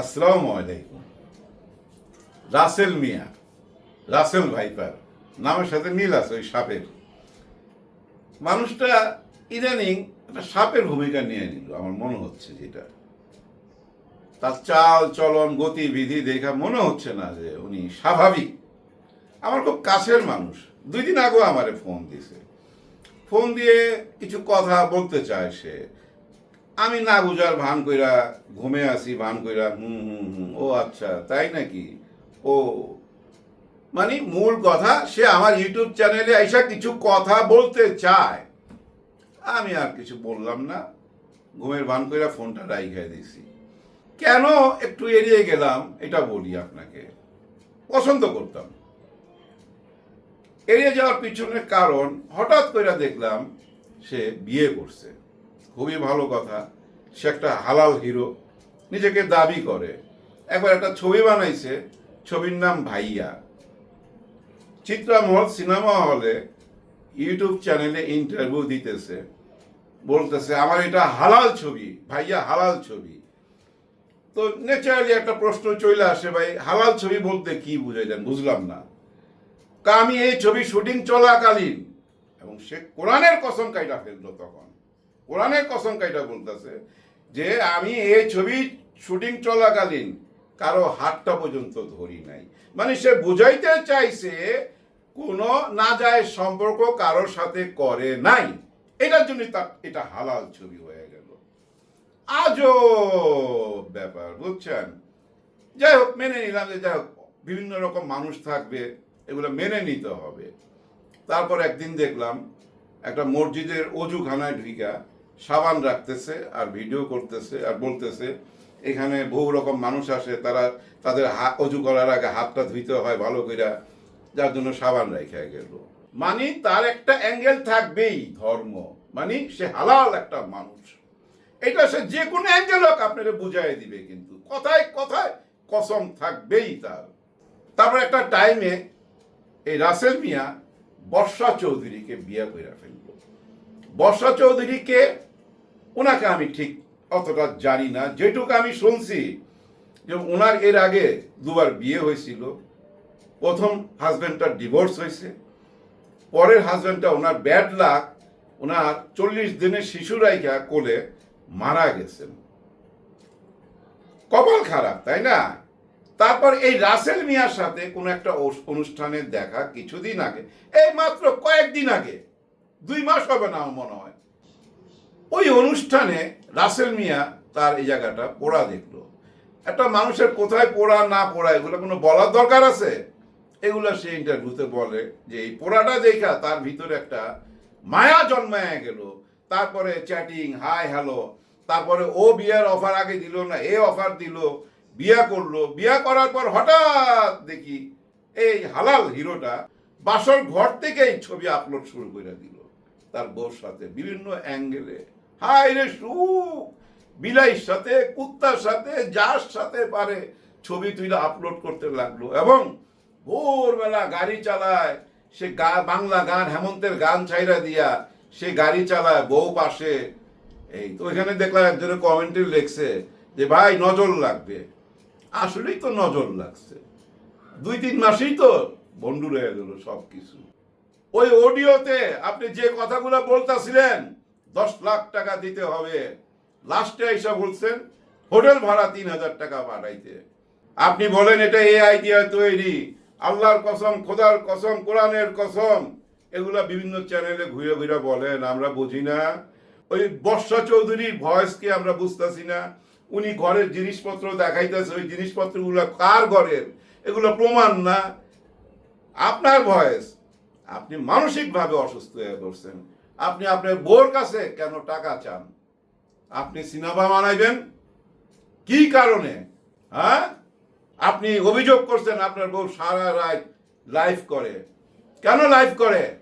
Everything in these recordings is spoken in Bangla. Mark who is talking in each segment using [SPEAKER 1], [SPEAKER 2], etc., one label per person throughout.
[SPEAKER 1] আসসালামু আলাইকুম। রাসেল মিয়া, রাসেল ভাইপার, নামের সাথে মিল আছে ওই সাপের। মানুষটা ইদানিং একটা সাপের ভূমিকা নিয়ে নিল, আমার মনে হচ্ছে যেটা। তার চাল, চলন, গতিবিধি দেখা মনে হচ্ছে না যে উনি স্বাভাবিক। আমার খুব কাছের মানুষ। দুই দিন আগেও আমারে ফোন দিছে ফোন দিয়ে কিছু কথা বলতে চায় সে। আমি না বুঝার ভান কইরা ঘুমে আসি, ভান কইরা হুম হুম হুম, ও আচ্ছা তাই নাকি? ও। মানে মূল কথা, সে আমার ইউটিউব চ্যানেলে আইসা কিছু কথা বলতে চায়। আমি আর কিছু বললাম না। ঘুমের ভান কইরা ফোনটা রাইখা দিছি। কেন একটু এড়িয়ে গেলাম, এটা বলি আপনাকে। পছন্দ করতাম। এড়িয়ে যাওয়ার পিছনের কারণ, হঠাৎ করে দেখলাম সে বিয়ে করছে। খুবই ভালো কথা। সে একটা হালাল হিরো নিজেকে দাবি করে। একবার একটা ছবি বানাইছে, ছবির নাম ভাইয়া। চিত্রামহল সিনেমা হলে ইউটিউব চ্যানেলে ইন্টারভিউ দিতেছে। বলতেছে, আমার এটা হালাল ছবি, ভাইয়া হালাল ছবি। তো ন্যাচারালি একটা প্রশ্ন চলে আসে, ভাই, হালাল ছবি বলতে কি বুঝাইলেন? বুঝলাম না। আমি এই ছবি শুটিং চলাকালীন? এবং সে কোরআনের কসম কাইটা ফেলল তখন। কোরআনের কসম কাইটা বলতেছে যে আমি এই ছবি শুটিং চলাকালীন কারও হাতটা পর্যন্ত ধরি নাই। মানে সে বুঝাইতে চাইছে কোনো না যায় সম্পর্ক কারোর সাথে করে নাই। এটার জন্য তার এটা হালাল ছবি হয়ে গেল। আজও ব্যাপার, বুঝছেন? যাই হোক, মেনে নিলাম যে যাই হোক, বিভিন্ন রকম মানুষ থাকবে, এগুলো মেনে নিতে হবে। তারপর একদিন দেখলাম একটা মসজিদের অজুখানায় ঢুকা সাবান রাখতেছে আর ভিডিও করতেছে আর বলতেছে, এখানে বহু রকম মানুষ আসে, তারা তাদের হা- অজু করার আগে হাতটা ধুইতে হয় ভালো কইরা, যার জন্য সাবান রেখে গেল। মানে তার একটা অ্যাঙ্গেল থাকবেই ধর্ম। মানে সে হালাল একটা মানুষ। এটা সে যে কোনো অ্যাঙ্গেল হোক আপনারা বুঝাই দিবে কিন্তু। কথায় কথায় কসম থাকবেই তার। তারপর একটা টাইমে এই রাসেল মিয়া বর্ষা চৌধুরীকে বিয়ে করে ফেলল। বর্ষা চৌধুরীকে ওনাকে আমি ঠিক অতটা জানি না। যেটুকু আমি শুনছি যে ওনার এর আগে দুবার বিয়ে হয়েছিল। প্রথম হাজব্যান্ডটার ডিভোর্স হয়েছে। পরের হাজব্যান্ডটা ওনার ব্যাড লাক ওনার চল্লিশ দিনের শিশু রাইখা কোলে মারা গেছেন। কপাল খারাপ, তাই না? তারপর এই রাসেল মিয়ার সাথে কোনো একটা অনুষ্ঠানে দেখা কিছুদিন আগে, এই মাত্র কয়েকদিন আগে, দুই মাস হবে না মনে হয়। ওই অনুষ্ঠানে রাসেল মিয়া তার এই জায়গাটা পোড়া দেখল। একটা মানুষের কোথায় পোড়া, না পোড়া, এগুলো কোনো বলার দরকার আছে? এগুলো সে ইন্টারভিউতে বলে যে, এই পোড়াটা দেখা, তার ভিতরে একটা মায়া জন্মায় গেল। তারপরে চ্যাটিং হাই হ্যালো তারপরে ও বিয়ার অফার আগে দিল না, এ অফার দিল, বিয়া করল। বিয়া করার পর হঠাৎ দেখি এই হালাল হিরোটা বাসর ঘর থেকে এই ছবি আপলোড শুরু করে দিল। তার বউর সাথে বিভিন্ন অ্যাঙ্গেলে হাই রে সুখ। বিলাইয়ের সাথে, কুত্তার সাথে, যার সাথে পারে ছবি তুলে আপলোড করতে লাগল। এবং ভোরবেলা গাড়ি চালায়, সে গা, বাংলা গান, হেমন্তের গান ছাইরা দিয়া সে গাড়ি চালায়, বউ পাশে। এই তো এখানে দেখলাম একজনের কমেন্টে লেখছে যে, ভাই, নজর লাগবে। আসলেই তো নজর লাগছে। দুই তিন মাসেই তো বন্ধু হয়ে গেল সব কিছু ওই অডিওতে আপনি যে কথাগুলো বলতেছিলেন দশ লাখ টাকা দিতে হবে। লাস্টে এসে বলছেন, হোটেল ভাড়া তিন হাজার টাকা পাঠাইতে। আপনি বলেন, এটা এই আইডিয়া তৈরি। আল্লাহর কসম, খোদার কসম, কোরআনের কসম। এগুলা বিভিন্ন চ্যানেলে ঘুরে ঘুরে বলেন, আমরা বুঝি না। ওই বর্ষা চৌধুরীর ভয়েসকে আমরা বুঝতেছি না। উনি ঘরের জিনিসপত্র দেখাইতেছে, ওই জিনিসপত্রগুলো কার ঘরের? এগুলো প্রমাণ না। আপনার ভয়েস আপনি মানসিকভাবে অসুস্থ হয়ে পড়ছেন। আপনি আপনার বোর কাছে কেন টাকা চান? আপনি সিনেমা বানাইবেন? কি কারণে? হ্যাঁ? আপনি অভিযোগ করছেন আপনার বউ সারা রাত লাইভ করে। কেন লাইভ করে?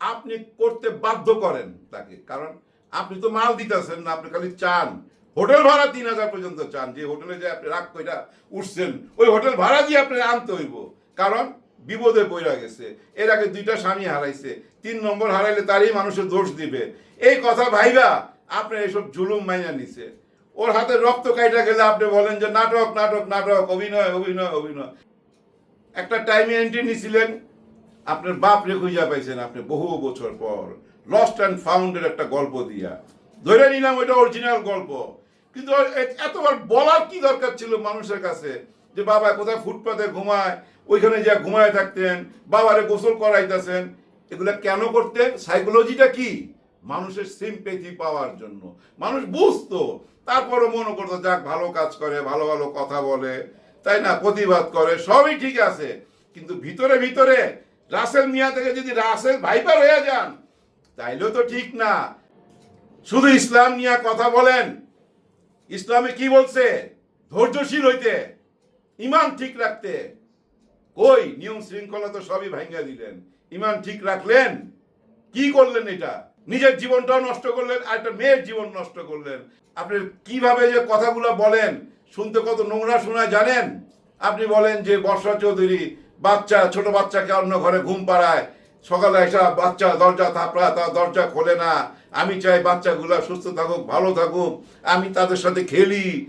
[SPEAKER 1] আপনি করতে বাধ্য করেন তাকে। কারণ আপনি তো মাল দিতেছেন না, আপনি খালি চান। হোটেল ভাড়া তিন হাজার পর্যন্ত চান। যে হোটেলে যে আপনি রাগ কইরা উঠছেন, ওই হোটেল ভাড়া দিয়ে আপনি আনতে হইব। কারণ বিপদে পইরা গেছে। এর আগে দুইটা স্বামী হারাইছে, তিন নম্বর হারাইলে তারই মানুষের দোষ দিবে। এই কথা ভাইবা আপনার এসব জুলুম মাইনা নিছে। ওর হাতে রক্ত কাইটা গেলে আপনি বলেন যে, নাটক নাটক নাটক, অভিনয় অভিনয় অভিনয়। একটা টাইমে এন্ট্রি নিছিলেন, আপনার বাপ খুঁজা পাইছেন আপনি বহু বছর পর। লস্ট অ্যান্ড ফাউন্ডের একটা গল্প দিয়া। ধরে নিলাম ওইটা অরিজিনাল গল্প। কিন্তু এতবার বলার কি দরকার ছিল মানুষের কাছে? যে বাবা কোথায় ফুটপাতে ঘুমায়, ওইখানে যা ঘুমায় থাকতেন, বাবারে গোসল করাইতেছেন, এগুলা কেন করতেন? সাইকোলজিটা কি? মানুষের সিম্পেথি পাওয়ার জন্য। মানুষ বুঝতো তারপরে মনে করতো, যাক, ভালো কাজ করে, ভালো ভালো কথা বলে, তাই না? প্রতিবাদ করে, সবই ঠিক আছে। কিন্তু ভিতরে ভিতরে, রাসেল মিয়া থেকে যদি রাসেল ভাইপার হয়ে যান, তাইলেও তো ঠিক না। শুধু ইসলাম নিয়ে কথা বলেন। ইসলামে কি বলছে? ধৈর্যশীল হইতে। ইমান ঠিক রাখতে। কই? নিয়ম শৃঙ্খলা তো সবই ভাঙ্গা দিলেন। ইমান ঠিক রাখলেন? কি করলেন এটা? নিজের জীবনটাও নষ্ট করলেন, আর একটা মেয়ের জীবন নষ্ট করলেন। আপনি কীভাবে যে কথাগুলো বলেন, শুনতে কত নোংরা শোনা জানেন? আপনি বলেন যে, বর্ষা চৌধুরী বাচ্চা, ছোট বাচ্চাকে অন্য ঘরে ঘুম পাড়ায়। সকালে এসা বাচ্চা দরজা থাপড়া তার দরজা খোলে না। আমি চাই বাচ্চাগুলা সুস্থ থাকুক, ভালো থাকুক। আমি তাদের সাথে খেলি।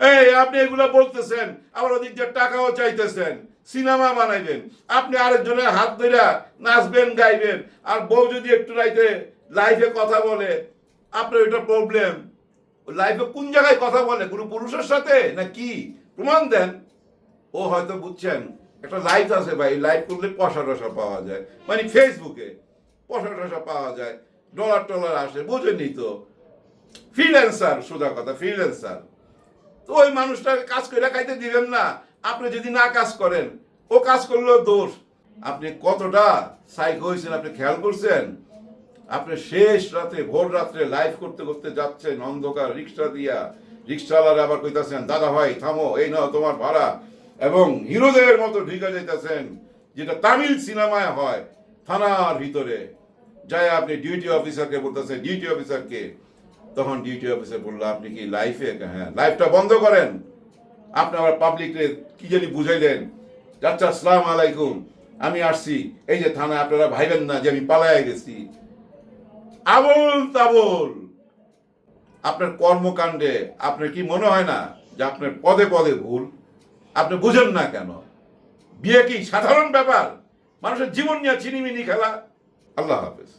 [SPEAKER 1] এই, আপনি এগুলো বলতেছেন, আবার ওদিক টাকাও চাইতেছেন, সিনেমা বানাইবেন। আপনি আরেকজনের হাত ধরে নাচবেন, গাইবেন, আর বউ যদি একটু রাইতে লাইফে কথা বলে, আপনার এটা প্রবলেম লাইফে কোন জায়গায় কথা বলে? কোনো পুরুষের সাথে? না কি? প্রমাণ দেন। ও হয়তো বুঝছেন, একটা লাইফ আছে ভাই লাইভ করলে পয়সা টসা পাওয়া যায়। মানে ফেসবুকে পয়সা টসা পাওয়া যায় ডলার টলার আসে বোঝেনি তো। ফ্রিল্যান্সার সোজা কথা ফ্রিল্যান্সার তো ওই মানুষটাকে কাজ করে খাইতে দিবেন না। আপনি যদি না কাজ করেন, ও কাজ করলেও দোষ। আপনি কতটা সাইক হয়েছেন আপনি খেয়াল করছেন? আপনি শেষ রাতে, ভোর রাত্রে লাইভ করতে করতে যাচ্ছেন, অন্ধকার, রিক্সা দিয়া। রিক্সাওয়ালারা আবার কইতাছেন, দাদা ভাই, থামো, এই নাও তোমার ভাড়া। এবং হিরোদের মতো ঢিকা যাইতেছেন, যেটা তামিল সিনেমায় হয়, থানার ভিতরে। যাই আপনি ডিউটি অফিসারকে বলতেছেন ডিউটি অফিসারকে তখন ডিউটি অফিসার বলল, আপনি কি লাইফে হ্যাঁ লাইফটা বন্ধ করেন। আপনি আবার পাবলিকরে কি জানি বুঝাইলেন আচ্ছা আসসালাম আলাইকুম। আমি আসছি। এই যে থানায় আপনারা ভাইবেন না যে আমি পালায় গেছি। আবল তাবল। আপনার কর্মকাণ্ডে আপনার কি মনে হয় না যে আপনার পদে পদে ভুল? আপনি বুঝেন না কেন? বিয়ে কি সাধারণ ব্যাপার? মানুষের জীবন নিয়ে চিনিমিনি খেলা। আল্লাহ হাফেজ।